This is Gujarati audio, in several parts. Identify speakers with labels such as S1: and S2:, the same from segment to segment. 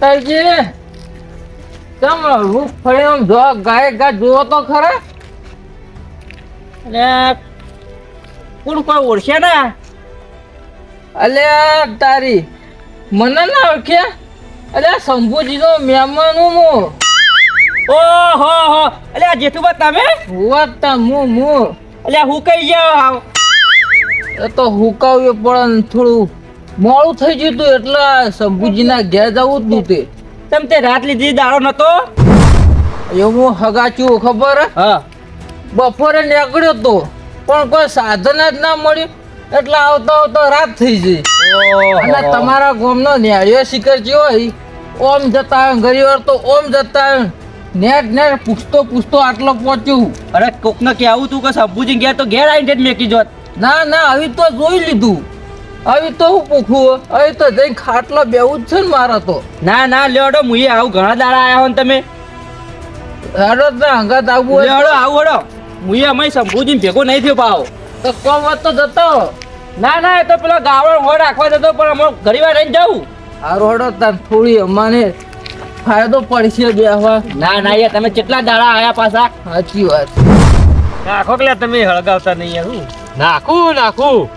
S1: ટોટાલજી કેમ રૂપ ફરી આમ જો ગાય ગા જુઓ તો ખરા?
S2: અને કોણ કોઈ ઓળખે ને?
S1: અલે તારી મને ના ઓળખ્યા શંભુજી નો મહેમાન હું હું?
S2: ઓહો હો. આ જેઠુબા તમે?
S1: વાત તા હું હું?
S2: અલ્યા હું કઈ જાવ
S1: એ તો હુકાવ્યું પણ થોડું મોડું થઈ ગયું તું એટલે શંભુજીના ઘેર જવું જ તે
S2: તમ તે રાત લીધી દાડો નતો?
S1: એવું હગાચ્યું ખબર? હા. બપોરે નીકળ્યો તો પણ કોઈ સાધન જ ના મળ્યું. એટલે આવતો આવતો રાત થઈ ગઈ. અને તમારા ગામનો ન્યાયો શિખર જે હોય ઓમ જતા ઘણી વાર તો ઓમ જતા નેટ નેટ પૂછતો પૂછતો આટલો પહોંચ્યું.
S2: અરે કોક ને કેવું તું કે સંભુજી ગયા તો ઘેર આવીને જ મેકી જોત.
S1: ના ના આવી તો જોઈ લીધું. આવી તો હું પૂખું આવી તો જઈ ખાટલો બેવું જ છે ને મારા તો.
S2: ના ના લેડો મુએ આવું ઘણા દાડા આયા હો તમે.
S1: હેડો જ ના હંગાત આવું હોય
S2: લેવડો આવું હડો. મુએ અમે સંભુજી ભેગો નહીં થયો પાવ
S1: તો કોમ વાત તો જતો.
S2: ના ના એ તો પેલો ગાવડો હો રાખવા જતો પણ અમે ઘણી વાર રહીને જાઉં.
S1: હારો હેડો તાર થોડી અમાને ફાયદો પડશે બેહવા.
S2: ના ના યાર તમે કેટલા દાડા આયા પાછા?
S1: સાચી વાત.
S2: નાખો કે તમે હળગાવતા નહીં યાર નાખું નાખું.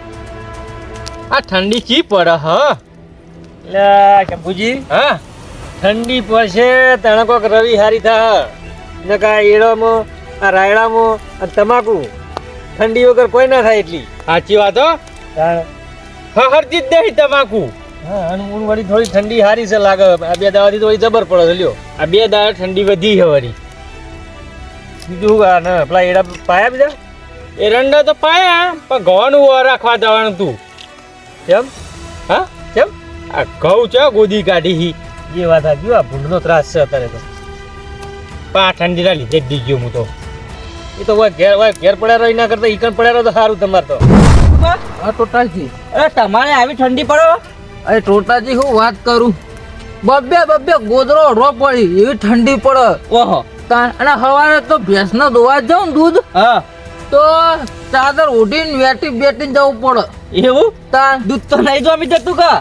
S2: આ ઠંડી ચી પડે હ? લે શંભુજી. હા? ઠંડી પડશે તણે કોક રવિ હારી થા. ને કા એળોમાં આ રાયડામાં આ તમાકુ. ઠંડી વગર કોઈ ના થાય એટલી. સાચી વાત હો? હરજી જ નહીં તમાકુ. હા અને ઊન વળી થોડી ઠંડી હારી છે લાગે. આ બે દાવાથી થોડી જબર પડે છે લ્યો. આ બે દાવા ઠંડી વધી છે વળી. બીજું આ ને પેલા એડા પાયા બીજા? એરંડા તો પાયા પણ ઘઉંનું રાખવા જવાનું તું. કેમ? હા? કેમ? આ ઘઉં છે ગોદી કાઢી હી? એ વાત સાચી આ ભૂંડનો ત્રાસ છે અત્યારે તો. પા આ ઠંડીના લીધે જ ગયો હું તો. એ તો હોય ઘેર હોય ઘેર પડ્યા રહી ના કરતા ઈકણ પડ્યા રહો તો સારું તમારે તો.
S1: હા ટોટાજી
S2: અરે તમારે આવી ઠંડી પડો.
S1: અરે ટોટાજી હું વાત કરું? બબ્બે બબ્બે ગોદરો રો પડી એવી ઠંડી પડે.
S2: ઓહો.
S1: અને સવારે તો ભેંસનો દોવા જાઉં દૂધ.
S2: હા.
S1: તો ચાદર ઉડીન વેટી બેટીને જવું પડે.
S2: એવું?
S1: તા.
S2: દૂધ તો નહીં જોમી જતું કા?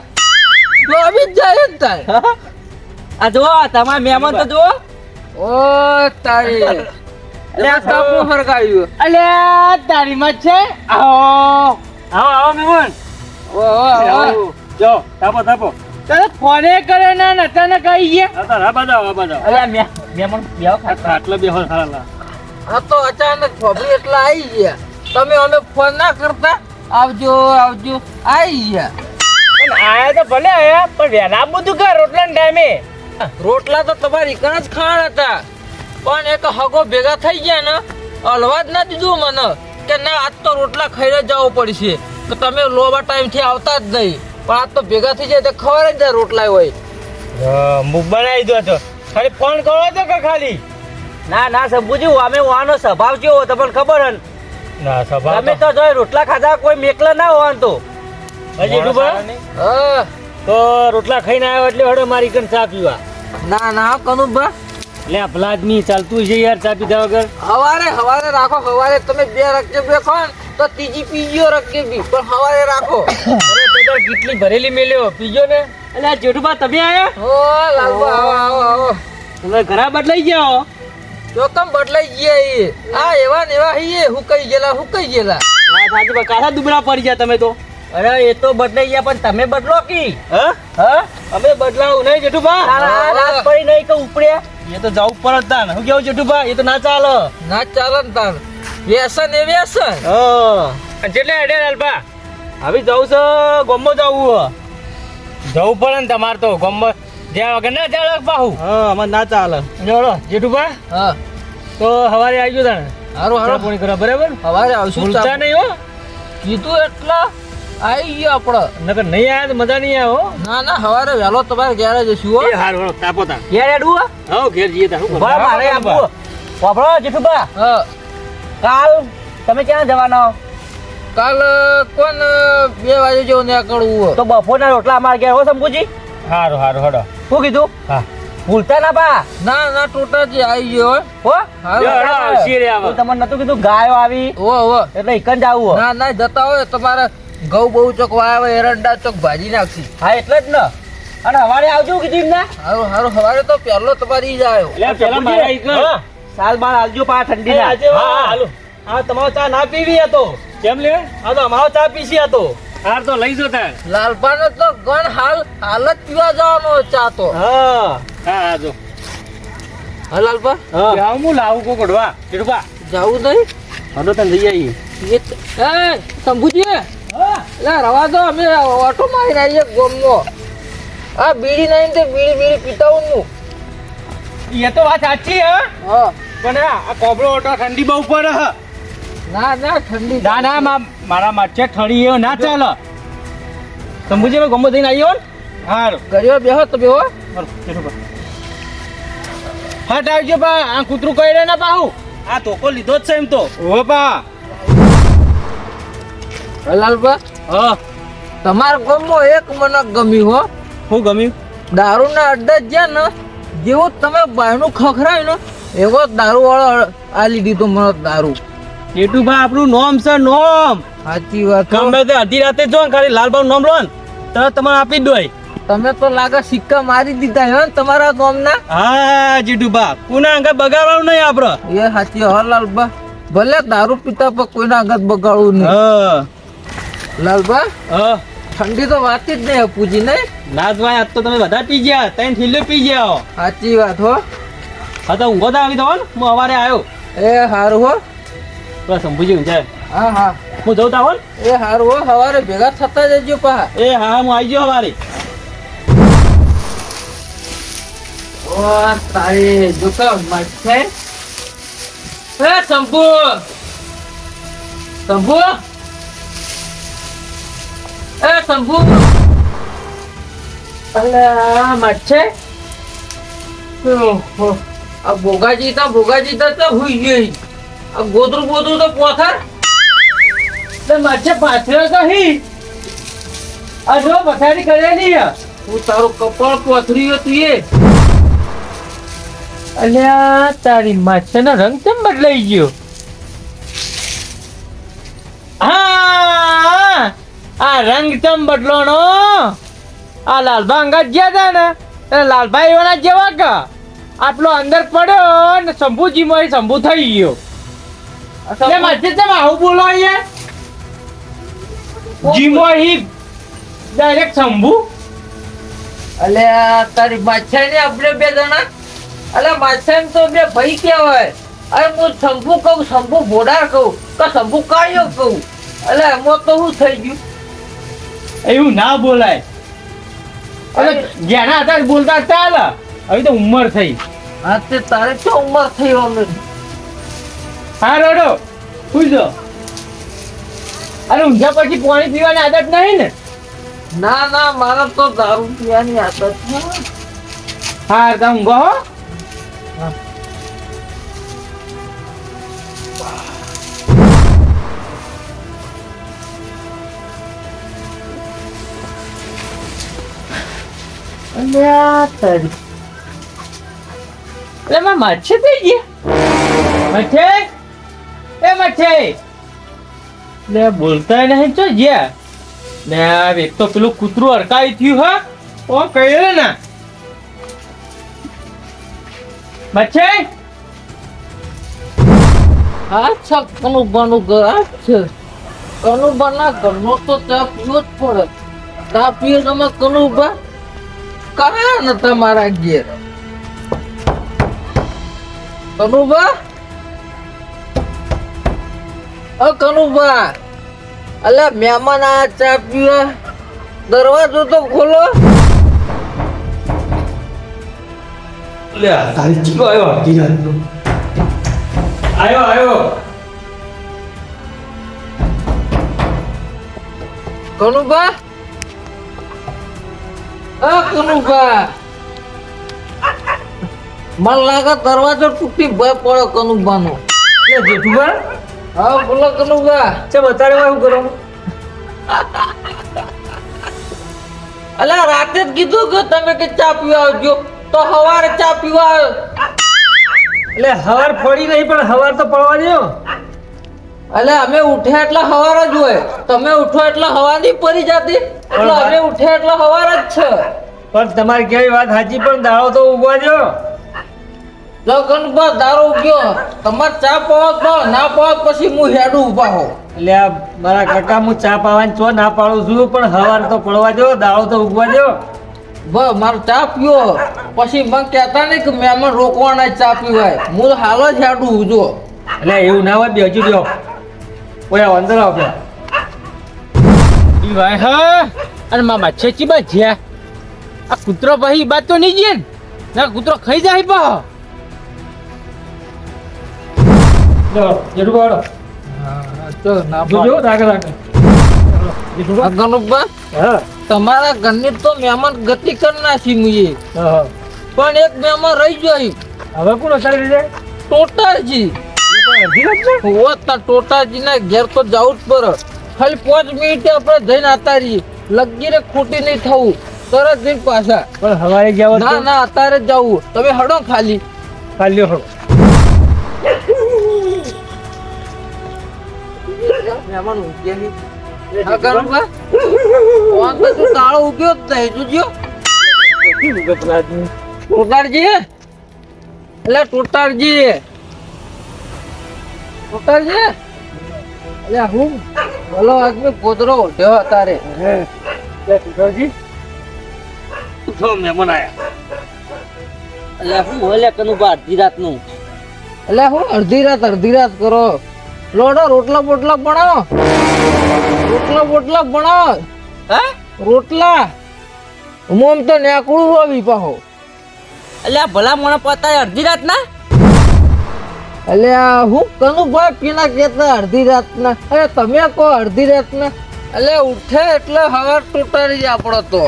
S1: તો અમી જ જાય ને તાન
S2: આ જો તમારા મહેમાન તો જો
S1: ઓ તારી. અલે આ કાપનું હરગાવ્યું.
S2: અલ્યા તારી માં છે? આવો. આવો આવો મહેમાન.
S1: ઓ ઓ,
S2: જો તાપો તાપો તને ફોને કરે ના ને તને કહીએ ગયા આ તો બધા બતાવો અલ્યા મે મહેમાન બેહો ખાટલા આટલા બેહો સારા
S1: આ તો અચાનક ખબરી એટલે આવી ગયા. તમે અમે ફોન ના કરતા આવજો આવજો આવી ગયા.
S2: પણ આયા તો ભલે આયા પણ વેલા બધું કે રોટલા ટાઈમે.
S1: રોટલા તો તમારી કણ જ ખાણ હતા. પણ એક હગો ભેગા થઈ ગયા ને હલવા જ ના દીધું મને કે ના આજ તો રોટલા ખાઈને જવું પડશે. તો તમે લોબા ટાઈમથી આવતા જ નહીં. પણ આજ તો ભેગા થઈ જાય તો ખબર જ રોટલા હોય.
S2: મુખ બનાવી દો તો. ખાલી ફોન કરો તો કે ખાલી? ના ના સબુજી અમે વાનો સ્વભાવ કેવો તમને ખબર હન ના? સ્વભાવ તમે તો જોઈ રોટલા ખાધા કોઈ મેકલા ના હોવાન તો. હજી
S1: હા.
S2: તો રોટલા ખાઈને આવ્યો એટલે હડો મારી કન ચા પીવા.
S1: ના ના કનુભા
S2: લે ભલાદમી ચાલતું છે યાર ચા પીધા વગર.
S1: હવારે હવારે રાખો હવારે તમે બે રકજે બે કોણ તો ત્રીજી પીજો રકજે બી પણ હવારે રાખો.
S2: અરે તે તો કેટલી ભરેલી મેલ્યો. પીજો ને. એટલે જેઠુબા તમે આયા?
S1: ઓ લાલબા આવો આવો આવો.
S2: તમે ઘરા બદલાઈ ગયા હો
S1: જોકમ બદલાઈ ગયા એ. આ એવા ને એવા હઈએ હુકાઈ ગયેલા હુકાઈ ગયેલા.
S2: વાત સાચી પણ કાથા દુબરા પડી ગયા તમે તો? અરે એ તો બદલાઈ ગયા પણ તમે બદલો કી? હા? હા? અમે બદલાવું નહીં જેઠુબા
S1: હા.
S2: રાત પડી નહીં કે ઉપડ્યા એ તો જવું પડત તાન હું કેવું જેઠુબા એ તો ના ચાલે.
S1: ના ચાલે ને તાન વ્યસન એ વ્યસન.
S2: હ. જેટલે અડે અલ્પા હવે જવું છે ગોમો જવું જવું પડે ને તમારે તો. ગોમો જ્યાં વગર ના ચાલે બાહુ હા અમાર ના ચાલે. જોડો જેઠુબા
S1: હા.
S2: તો સવારે આવજો તાણે.
S1: હારું હારું.
S2: ફોન કરો બરાબર?
S1: હવારે આવશું
S2: ભૂલતા
S1: ચા-
S2: નહીં હો.
S1: કીધું એટલા આવી ગયો આપડે.
S2: નકર નહીં આયા તો મજા નહીં આવો
S1: ના ના હવારે વહેલો તમારે ઘેર જશું હો.
S2: હારું વળો તાપો તા ઘેર એડું હા. ઘેર જઈએ તા
S1: મારે આપવું.
S2: વાપરો જેઠુબા
S1: હા.
S2: કાલ તમે ક્યાં જવાના
S1: કાલ કોણ બે વાગે જેવું નીકળવું
S2: તો બપોરના રોટલા અમારે ઘેર હો શંભુજી? હારું હારું હડો. શું કીધું? હા. ભૂલતા ના બા.
S1: ના ના ટોટાજી આવી ગયો
S2: હો. હું? તમને નતું કીધું ગાયો આવી?
S1: ઓ ઓ
S2: એટલે એકન જ આવું
S1: ના ના જતા હોય તમારે ઘઉં બહુ ચોક વાવે એરંડા ચોક ભાજી નાખશી
S2: હા એટલે જ ને. અને હવારે આવજો કીધું ને
S1: હારું હારું હવારે તો પહેલો તમારી જ આવ્યો.
S3: સાલ બાર આવજો પા ઠંડી
S2: હા, હા, હાલો.
S3: હા તમારો ચા ના પીવી હતો.
S2: કેમ લે?
S3: હા તો અમારો ચા પીસી હતો.
S2: હાર તો લઈ જો તાર.
S1: લાલપાનો તો ગણ હાલ હાલ જ પીવા જવાનો ચા તો.
S3: હા.
S2: હા જો.
S1: હા લાલપા
S3: હા.
S2: લાવું હું લાવું કો કડવા કડવા
S1: જવું નહીં?
S3: હલો તને લઈ આવીએ.
S1: એ તો- શંભુજી! લા રવા દો અમે ઓટો મારી આવીએ ગોમનો. આ બીડી નહીં તે બીડી બીડી પીતા હું.
S2: એ તો વાત સાચી હા.
S1: હા.
S2: પણ આ આ કોબળો ઓટો ઠંડી બહુ પડે હ.
S1: ના ના ઠંડી
S2: ના ના મા- મારા માથે ઠળી એવો ના ચાલે. સમજે મેં ગમો થઈને આવ્યો ને? હારું.
S1: કર્યો બેહો તો બેહો.
S2: હટ આવજો પા આ કૂતરું કહી રહે ના પાહુ
S3: આ ધોકો લીધો જ છે એમ તો.
S2: ઓ પા
S1: હલાલ લાલપા
S2: હા.
S1: તમારા ગમો એક મને ગમ્યું હો.
S3: શું ગમ્યું?
S1: દારૂના અડ્ડા જ જ્યાં ને જેવો તમે બાયનું ખખરાય ને એવો દારૂ વાળો આ લીધી તો મને દારૂ.
S3: જેઠુભા આપણું નોમ છે નોમ.
S1: સાચી વાત.
S3: ગમે તે અડધી રાતે જો ને ખાલી લાલબાઉ નોમ લો ને તો તમને આપી જ દોય.
S1: તમે તો લાગે સિક્કા મારી દીધા હે ને તમારા ગામના
S3: હા જેઠુભા કોના અંગત બગાડવાનું નહીં આપડે
S1: એ સાચી હો લાલબા ભલે દારૂ પીતા પણ કોઈના અંગત બગાડવું નહીં.
S3: હા.
S1: લાલબા
S3: હા.
S1: ઠંડી તો વાત જ નહીં પૂજી નહીં?
S3: નાથભાઈ આજ તો તમે બધા પી ગયા. તૈન થેલીઓ પી ગયા.
S1: સાચી વાત હો.
S3: હા તો ઊંઘો તો આવી દો હું સવારે આવ્યો.
S1: એ સારું હો.
S3: પેલા શંભુજી ઊંઝાય
S1: હા હા.
S3: હું જઉં તા?
S1: એ હારું હો સવારે ભેગા થતા જજો પા
S3: એ હા હું આવી ગયો સવારે.
S1: ઓ તારી દુકાનમાં એ શંભુ. શંભુ. એ શંભુ. અલા માછે ઓહો. આ ભોગાજી તો ભોગાજી તો તો હુઈ ગઈ. ગોદરું ગોદરું તો પોથર. તે માછે તો હી. આ પથારી કરે નહીં હું તારું કપાળ પોથરી તું એ. અલ્યા તારી માછાનો રંગ કેમ બદલાઈ ગયો? હા, આ રંગ ચમ બદલોનો આ લાલભા અંગા ગયા હતા ને. એટલે લાલભાઈ એવાના જેવા કા. આટલો અંદર પડ્યો ને શંભુજી માં શંભુ થઈ ગયો. એટલે માથે તમે આવું બોલો અહીંયા. જીમો હી ડાયરેક્ટ શંભુ. તારી માછા ને આપણે બે જણા? તો બે ભાઈ કહેવાય. અરે હું શંભુ કહું શંભુ ભોડા કહું કે શંભુ કાળિયો કહું. એટલે એમાં તો શું થઈ ગયું?
S2: એવું ના બોલાય. અરે. જેના હતા બોલતા ચાલે હવે તો ઉંમર થઈ.
S1: હા તે તારે શું ઉંમર થઈ અમને
S2: હા રોડો. પૂછો અરે ઊંઝા પછી પાણી પીવાની આદત નહીં ને?
S1: ના ના મારા તો દારૂ પીવાની આદત છે.
S2: હા તમે ઊંઘો હો.
S1: અલ્યા તારી.
S2: એટલે મેં મચ્છે થઈ ગયા. મચ્છે એ મચ્છે ને બોલતા નહીં ચો જ્યા. ને એક તો પેલું કૂતરું અડકાઈ થયું હા? ઓ કહે ને. મચ્છે?
S1: હા છે કનુભાનું ઘર આ છે. કનુભાના ઘરનો તો ચા પીવો જ પડે. ચા પીએ તમે કનુભા કરે ને તમારા ઘેર? કનુભા? અ કનુભા. અલા મહેમાન આ ચા પીવા દરવાજો તો ખોલો.
S2: આવ્યો આવ્યો
S1: કનુભા? અ કનુભા. મને લાગે દરવાજો તૂટી ભય પડ્યો કનુભાનો.
S3: નો જેઠુભા
S1: હા બોલો કનુભા
S3: છે બતારે હું કરો?
S1: અલા રાતે જ કીધું કે તમે કે ચા પીવા આવજો. તો હવારે ચા પીવા આવ્યો
S3: એટલે હવાર પડી નહીં પણ હવાર તો પડવા દો
S1: અલે અમે ઉઠ્યા એટલે સવાર જ હોય. તમે ઉઠો એટલે હવા નહીં પડી જતી. એટલે અમે ઉઠ્યા એટલે હવાર જ છે.
S3: પણ તમારી કેવી વાત સાચી પણ દાડો તો ઉગવા દો
S1: લગન પર દારૂ ગયો. તમાર ચા પાવ તો ના પાવો પછી હું હેડું ઊભા હો
S3: એટલે આ મારા કાકા હું ચા પાવાની ચો ના પાડું છું પણ હવાર તો પડવા દો દાળો તો ઉગવા દો
S1: બસ મારો ચા પીવો. પછી મને કહેતા નહીં કે મહેમાન રોકવાના ચા પીવાય. હું તો હાલ જ હેડું ઉજો
S3: એટલે એવું ના હોય બેસી દો ઓય અંદર આવો પેલા.
S2: ઈ ભાઈ હા? અને મામા છેચી બસ જ્યા આ કૂતરો ભાઈ બાત તો નહીં જીએ ને? ના કૂતરો ખાઈ જાય પા
S3: લો, ઘર પાડો.
S1: ના
S3: જોજો, રાખે, રાખે.
S1: તમારા ઘરની તો મહેમાન ગતિ કરી નાખી
S3: હા.
S1: પણ એક મહેમાન રહી ગયો
S3: હવે કોણ અસાડી દીધે?
S1: ટોટાજી ના ટોટાજી ના ઘેર તો જવું જ પડે ખાલી પાંચ મિનિટે આપણે જઈને આતા રહીએ લગીરે ખોટી નહીં થવું તરત જઈને પાછા
S3: પણ હવારે ગયા
S1: ના ના અત્યારે જ જવું તમે હડો ખાલી
S3: ખાલી લ્યો
S1: મહેમાન ઉગ્યા હા તાળો ઉગ્યો જોજો? ટોટારજી એટલે ટોટારજી ટોટારજી એટલે બોલો આદમી ગોદરો ઉઠ્યો તારે.
S3: લે, તુષારજી.
S2: મહેમાન આયા.
S1: એટલે હું બોલે કનું બા અડધી રાતનું. એટલે હું અડધી રાત અડધી રાત કરો. લોડો રોટલા બોટલા બનાવો રોટલા બોટલા બનાવો
S2: હે?
S1: રોટલા. મોમ તો નેકળું આવી પાહો.
S2: અલ્યા ભલા મને પતાય અડધી રાત ના
S1: એટલે આ હું કનું ભાઈ પીના કેતા અડધી રાતના? અરે તમે કહો અડધી રાત ના એટલે ઉઠે એટલે હવા તૂટાડી આપણો તો.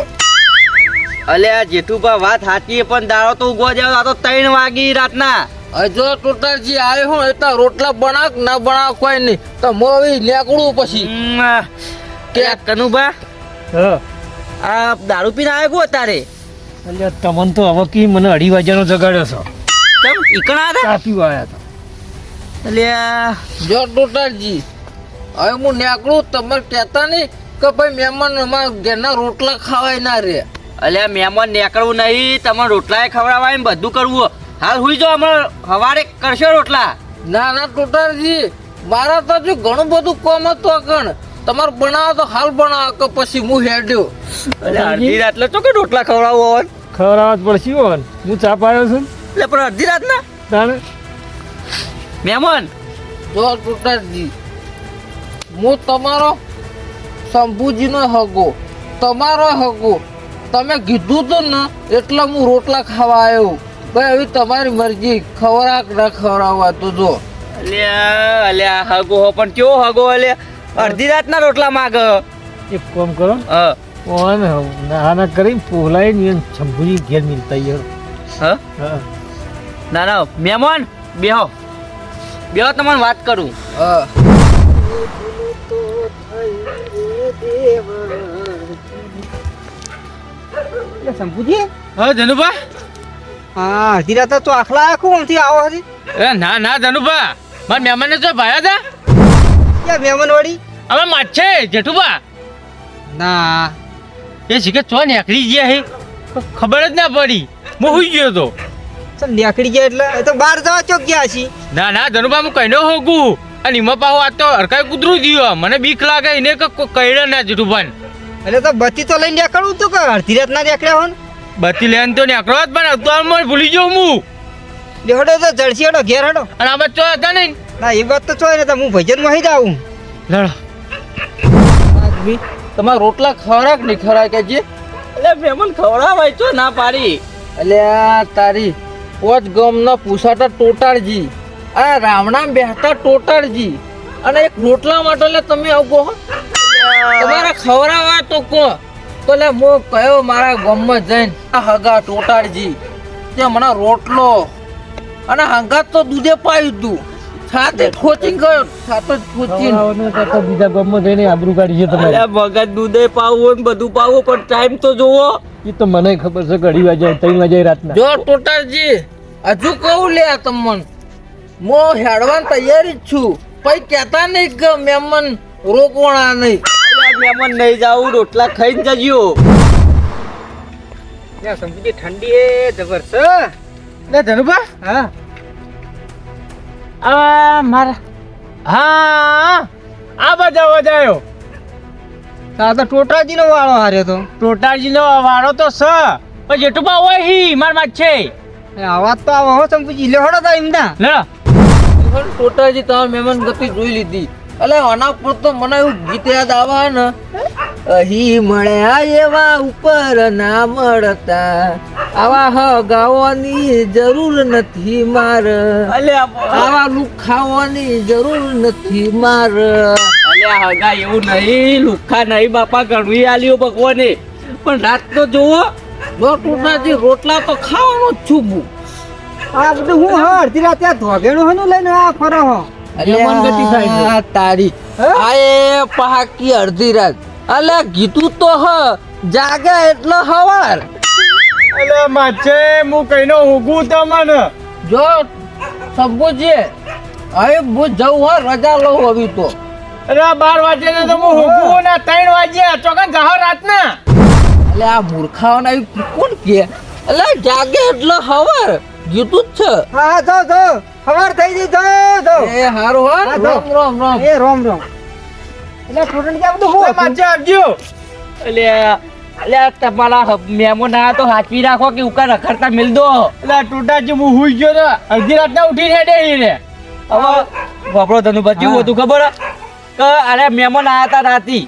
S2: અલ્યા જેઠુભા વાત સાચી પણ દાડો તો ઉગવા જાવ આ તો ત્રણ વાગી રાતના.
S1: જો ટોટાજી આવ્યો હું એટલે રોટલા બનાક કે ના બનાવ કોઈ નહીં. તો મોવી નેકળું પછી.
S2: કે કનુભા
S3: હ.
S2: આ દારૂ પીને આવ્યો કો તારે
S3: અલ્યા, તમને તો હવે કી મને અઢી વાગ્યાનો જગાડ્યો છો.
S2: કેમ? ઈકણા હતા
S3: ચા પીવા આયા હતા
S2: અલ્યા
S1: જો ટોટાજી હવે હું નેકળું તમારે કહેતા નહીં કે ભાઈ મહેમાન અમારા ઘરના રોટલા ખાવાય ના રે.
S2: અલ્યા મહેમાન નીકળવું નહીં તમારે રોટલાએ ખવડાવાય ને બધું કરવું હાલ હુઈ જો હમણાં હવારે કરશો રોટલા.
S1: ના ના ટોટાજી મારા તો જો ઘણું બધું કોમ હતું કણ. તમાર બનાવો તો હાલ બનાવો કે પછી હું હેડ્યો.
S2: અલ્યા અડધી રાત લે તો કે રોટલા ખવડાવો હોય?
S3: ખવડાવવા જ પડશે હો. હું ચા પાયો છું
S2: એટલે પણ અડધી રાત ના
S3: તાણે
S2: મહેમાન.
S1: જો ટોટાજી હું તમારો શંભુજીનો હગો તમારો હગો. તમે કીધું તો ને એટલે હું રોટલા ખાવા આવ્યો. ભાઈ હવે તમારી મરજી. ખવરાક ના ખવડાવવા તો જો.
S2: અલ્યા અલ્યા હગો હો પણ કયો હગો અલ્યા? અડધી રાતના રોટલા માગ.
S3: એક કામ કરો.
S2: હા.
S3: ઓન નાના કરી પોલાઈ ને શંભુજી ઘેર મિલતા યાર
S2: હા?
S3: હા
S2: ના ના મહેમાન બેહો. બેહો તમને વાત કરું.
S1: હા.
S4: શંભુજી?
S2: હા ધનુભા
S4: હા અડધી રાતે તો આખલા આખું આમથી આવો હતી
S2: એ ના ના ધનુભા મારા મહેમાનને તો ભાયા હતા
S4: ક્યાં મહેમાન વાળી
S2: અમે માછે જેઠુભા.
S4: ના.
S2: એ શીખે ચો નેકડી ગયા હે? ખબર જ ના પડી. હું હુઈ ગયો તો.
S4: ચલ નેકડી ગયા એટલે? તો બહાર જવા ચોક ગયા છી
S2: ના ના ધનુભા હું કહીનો હોગું. અને એમાં પાહો આ તો અરકાય કૂતરું ગયો મને બીક લાગે એને કે કઈડે ના જેઠુભાન.
S4: એટલે તો બત્તી તો લઈને નીકળવું તું કે? અડધી રાત ના નીકળ્યા હો ને
S2: બત્તી લેન તો ને જ પણ તો મને ભૂલી ગયો હું.
S4: દેખડો તો જળસી હડો ઘેર હડો.
S2: અને આ બચ્ચો હતા નહીં.
S4: ના એ વાત તો ચોય ને તો હું ભજનમાં જ આવું
S2: લડો.
S1: આદમી તમારે રોટલા ખવડાક નહીં ખવડાય કે જે
S2: એટલે મહેમાન ખવડાવાય તો ના પાડી.
S1: અલ્યા તારી પોચ ગમના પૂછાતા ટોટાળજી. આ રાવણા બેહતા ટોટાળજી. અને એક રોટલા માટે લે તમે આવો કહો. તમારા ખવડાવવા તો કહો. તો લે મો કયો મારા ગામમાં જઈને આ હગા ટોટાળજી? તે મને રોટલો અને હંગાત તો દૂધે પાયું તું. સાથે ખોચી ગયો સાથે ખોચી
S3: તો બીજા ગામમાં જઈને આબરૂ કાઢી છે તમારે.
S2: મગજ દૂધે પાવું ને બધું પાવું પણ ટાઈમ તો જોવો.
S3: એ તો મને ખબર છે ઘડી વાગે ત્રણ વાગે રાતના.
S1: જો ટોટાળજી હજુ કહું લે આ તમને. મો હેડવાની તૈયારી જ છું. પછી કહેતા નહીં કે મેમન રોકવાના નહીં.
S2: મહેમાન નહીં જાઉં રોટલા ખાઈને જજો.
S4: સમજી ઠંડી એ જબરસ
S2: લે ધનુભા.
S4: હા.
S2: આ મારા હા આ બધા વધાયો.
S4: આ તો ટોટાજી નો વાળો હાર્યો તો.
S2: ટોટાજીનો વાળો તો સ પણ જેટુબા હોય હી મારમાં છે.
S4: આવાજ તો આવો હો સંપુજી લે હડો તા એમના.
S2: લે.
S1: ટોટાજી તમે મહેમાન ગતિ જોઈ લીધી. એટલે અનાપુર તો મને એવું ગીત યાદ આવે ને અહીં મળ્યા એવા ઉપર ના મળતા. આવા હ ગાવાની જરૂર નથી માર. આવા લુખાવાની જરૂર નથી માર.
S2: અલ્યા હગા એવું નહીં લુખા નહીં બાપા ગણવી આલ્યો ભગવાને. પણ રાત તો જોવો
S1: જો ટોટાજી રોટલા તો ખાવાનો જ છું હું.
S4: આ બધું હું હા અડધી રાતે આ ધોગેણું હનું લઈને આ ફરો હો
S1: તારી આ એ પહાકી અડધી રાત. અલે ગીતું તો હ જાગે એટલો હવાર.
S2: અલે માછે હું કઈનો હુગું તમને.
S1: જો સબુજી હવે હું જઉં હોય રજા લઉં હવે તો.
S2: અરે બાર વાગે ને તો હું હુગું ને ત્રણ વાગે ચોકન જાહો રાતના.
S1: એટલે આ મૂર્ખાઓને કોણ કે એટલે જાગે એટલે હવાર. ગીતું જ
S4: છે. હા જો જો ખબર થઈ ગઈ જો જો
S1: એ હારું હો. રામ રામ રામ.
S4: એ રોમ રોમ. એટલે સ્ટુડન્ટ કે બધું હું?
S2: માછે આપજો. એટલે એટલે તમારા મહેમાન આયા તો હાચવી રાખો કે ઉકા રખડતા મિલ દો. એટલે ટૂટાજી હું હુઈ ગયો તો અડધી રાતના ઉઠી હેડે હીરે. હવે વાપરો તને બચ્યું હતું ખબર? કે અરે મહેમાન આવ્યા હતા રાતી.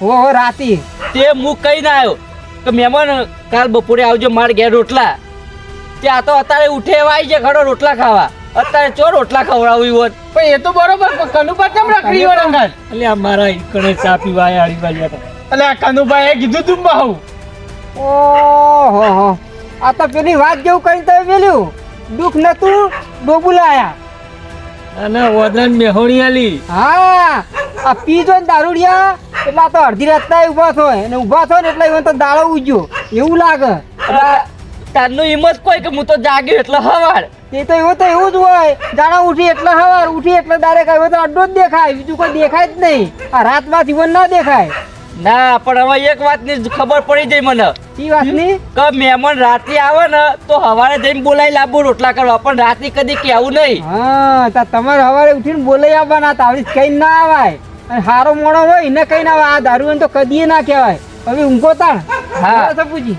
S4: હો હો રાતી.
S2: તે હું કઈ ના આવ્યો. કે મહેમાન કાલ બપોરે આવજો માર ઘેર રોટલા. ત્યાં તો અત્યારે ઉઠે એવા આવી જાય ખડો રોટલા ખાવા. અત્યારે ચો રોટલા ખવડાવી હોત? પણ એ તો બરોબર કનુભાઈ કેમ રાખડી હોય રંગાત એટલે આ મારા ઈકણે ચા પીવા આડી બાજુ વાગ્યા એટલે આ કનુભાઈ કીધું તું બહુ.
S4: ઓહો હો. આ તો પેલી વાત જેવું કઈ તમે પેલું દુઃખ નતું બોબુલાયા
S2: અને વદન મેહોણી આલી
S4: હા આ પીજો ને દારૂડિયા એટલે આ તો અડધી રાતના ઊભા થાય. અને ઊભા થાય ને એટલે તો દાળો ઉજ્યો. એવું લાગે.
S2: તારનું હિંમત કોઈ કે હું તો જાગ્યો એટલે હવાર.
S4: એ તો એવું તો એવું જ હોય. જાણા ઉઠી એટલે હવાર ઉઠી એટલે દારે હોય તો અડ્ડો જ દેખાય. બીજું કોઈ દેખાય જ નહીં. આ રાતમાં જીવન ના દેખાય.
S2: ના પણ હવે એક વાતની ખબર પડી જાય મને.
S4: એ વાતની?
S2: કે મહેમાન રાતે આવે ને તો હવારે જઈને બોલાઈ લાવવું રોટલા કરવા. પણ રાતે કદી કહેવું નહીં.
S4: હા તા તમારે સવારે ઉઠીને બોલાઈ આવવાના હતા. આવી કઈ ના આવાય. અને હારો મોણો હોય એને કઈ ના આવે આ દારૂ તો કદી ના કહેવાય. હવે ઊંઘો તાણ.
S2: હા.
S4: હા સપુજી